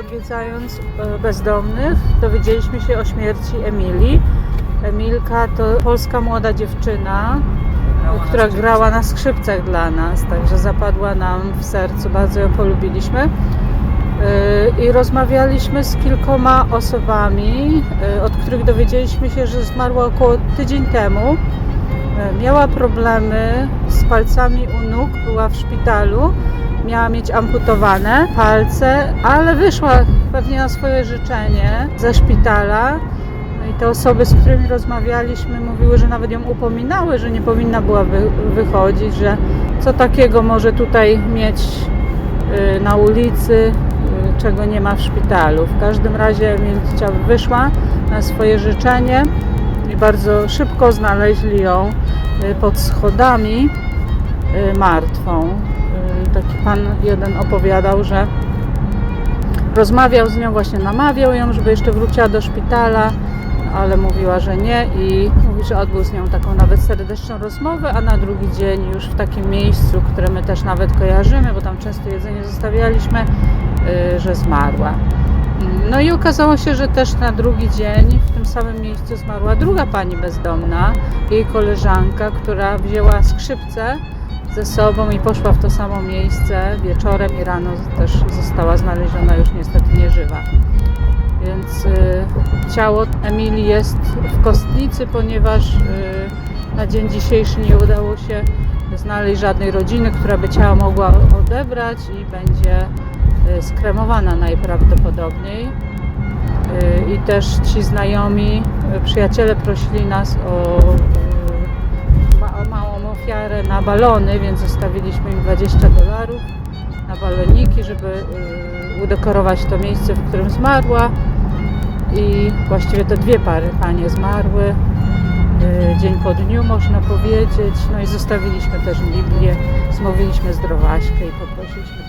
odwiedzając e, bezdomnych, dowiedzieliśmy się o śmierci Emilii. Emilka to polska młoda dziewczyna, która grała na skrzypcach dla nas, także zapadła nam w sercu, bardzo ją polubiliśmy. Yy, I rozmawialiśmy z kilkoma osobami, yy, od których dowiedzieliśmy się, że zmarła około tydzień temu. Miała problemy z palcami u nóg, była w szpitalu, miała mieć amputowane palce, ale wyszła pewnie na swoje życzenie ze szpitala. No i te osoby, z którymi rozmawialiśmy, mówiły, że nawet ją upominały, że nie powinna była wy, wychodzić, że co takiego może tutaj mieć y, na ulicy, y, czego nie ma w szpitalu. W każdym razie Emilcia wyszła na swoje życzenie i bardzo szybko znaleźli ją y, pod schodami martwą. Taki pan jeden opowiadał, że rozmawiał z nią, właśnie namawiał ją, żeby jeszcze wróciła do szpitala, ale mówiła, że nie i mówi, że odbył z nią taką nawet serdeczną rozmowę, a na drugi dzień już w takim miejscu, które my też nawet kojarzymy, bo tam często jedzenie zostawialiśmy, y, że zmarła. No i okazało się, że też na drugi dzień w tym samym miejscu zmarła druga pani bezdomna, jej koleżanka, która wzięła skrzypce ze sobą i poszła w to samo miejsce wieczorem i rano też została znaleziona już niestety nieżywa. Więc y, ciało Emilii jest w kostnicy, ponieważ y, na dzień dzisiejszy nie udało się znaleźć żadnej rodziny, która by ciało mogła odebrać i będzie y, skremowana najprawdopodobniej. Y, I też ci znajomi, y, przyjaciele prosili nas o, balony, więc zostawiliśmy im 20 dolarów na baloniki, żeby y, udekorować to miejsce, w którym zmarła. I właściwie te dwie pary panie zmarły y, dzień po dniu, można powiedzieć. No i zostawiliśmy też Biblię, zmówiliśmy zdrowaśkę i poprosiliśmy